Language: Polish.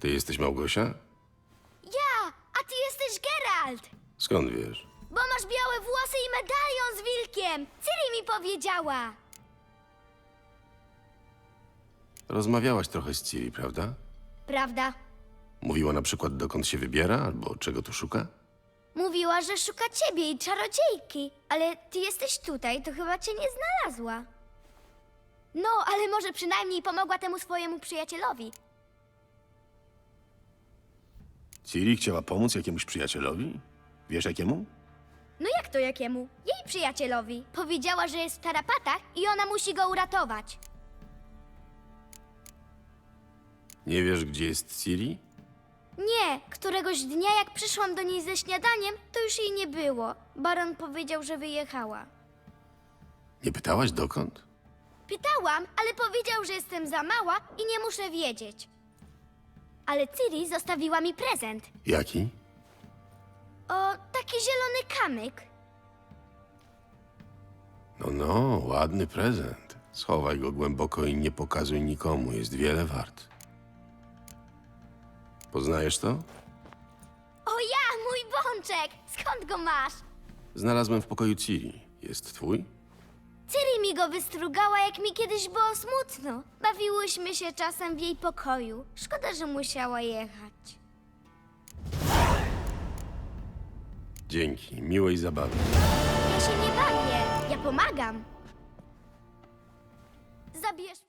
Ty jesteś Małgosia? Ja, a ty jesteś Geralt! Skąd wiesz? Bo masz białe włosy i medalion z wilkiem! Ciri mi powiedziała! Rozmawiałaś trochę z Ciri, prawda? Prawda? Mówiła na przykład, dokąd się wybiera, albo czego tu szuka? Mówiła, że szuka ciebie i czarodziejki, ale ty jesteś tutaj, to chyba cię nie znalazła. No, ale może przynajmniej pomogła temu swojemu przyjacielowi. Ciri chciała pomóc jakiemuś przyjacielowi? Wiesz jakiemu? No jak to jakiemu? Jej przyjacielowi. Powiedziała, że jest w tarapatach i ona musi go uratować. Nie wiesz, gdzie jest Ciri? Nie, któregoś dnia jak przyszłam do niej ze śniadaniem, to już jej nie było. Baron powiedział, że wyjechała. Nie pytałaś dokąd? Pytałam, ale powiedział, że jestem za mała i nie muszę wiedzieć. Ale Ciri zostawiła mi prezent. Jaki? O, taki zielony kamyk. No, no, ładny prezent. Schowaj go głęboko i nie pokazuj nikomu, jest wiele wart. Poznajesz to? O ja, mój bączek! Skąd go masz? Znalazłem w pokoju Ciri. Jest twój? Ciri mi go wystrugała, jak mi kiedyś było smutno. Bawiłyśmy się czasem w jej pokoju. Szkoda, że musiała jechać. Dzięki, miłej zabawy. Ja się nie bawię, ja pomagam. Zabierz